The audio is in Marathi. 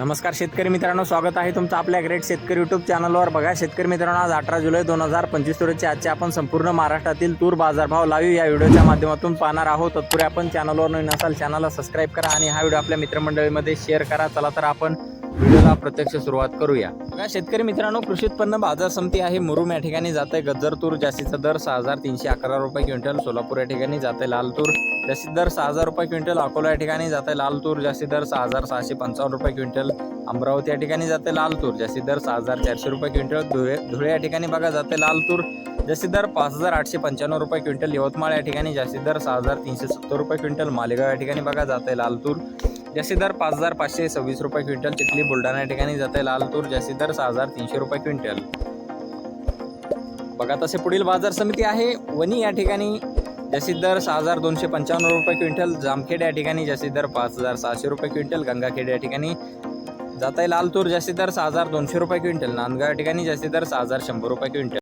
नमस्कार शेतकरी मित्रांनो स्वागत आहे तुमचं आपल्या ग्रेट शेतकरी यूट्यूब चॅनलवर बघा शेतकरी मित्रांनो आज अठरा जुलै दोन हजार पंचवीस रोजचे आजचे आपण संपूर्ण महाराष्ट्रातील तूर बाजारभाव लाईव्ह या व्हिडिओच्या माध्यमातून पाहणार आहोत. तत्पूर्वी आपण चॅनलवर नवीन असाल चॅनलला सबस्क्राईब करा आणि हा व्हिडिओ आपल्या मित्रमंडळीमध्ये शेअर करा. चला तर आपण व्हिडिओला प्रत्यक्ष सुरुवात करूया. बघा शेतकरी मित्रांनो कृषी उत्पन्न बाजार समिती आहे. मुरुम या ठिकाणी जात आहे गज्जर तूर जास्तीचा दर सहा हजार तीनशे अकरा रुपये क्विंटल. सोलापूर या ठिकाणी जात आहे लाल तूर जास्तीत दर सहा हजार रुपये क्विंटल. अकोला या ठिकाणी जात आहे लाल तूर जास्तीत दर सहा हजार सहाशे पंचावन्न रुपये क्विंटल. अमरावती या ठिकाणी जाते लाल तूर जास्तीत दर सहा हजार चारशे रुपये क्विंटल. धुळे धुळे या ठिकाणी बघा जाते लाल तूर जास्तीत दर पाच हजार आठशे पंच्याण्णव रुपये क्विंटल. यवतमाळ या ठिकाणी जास्तीत दर सहा हजार तीनशे सत्तर रुपये क्विंटल. मालेगाव या ठिकाणी बघा जाते लाल तूर जास्तीत दर पाच हजार पाचशे सव्वीस रुपये क्विंटल चिखली बुलढाणा या ठिकाणी जाते लाल तूर जास्तीत दर सहा हजार तीनशे रुपये क्विंटल. बघा तसे पुढील बाजार समिती आहे. वणी या ठिकाणी जास्तीत दर सहा हजार दोनशे पंचावन्न रुपये क्विंटल जामखेड या ठिकाणी जास्तीत दर पाच हजार सहाशे रुपये क्विंटल गंगाखेड या ठिकाणी जात आहे लाल तूर जास्तीत दर सहा हजार दोनशे रुपये क्विंटल नांदगाव या ठिकाणी जास्तीत दर सहा हजार शंभर रुपये क्विंटल.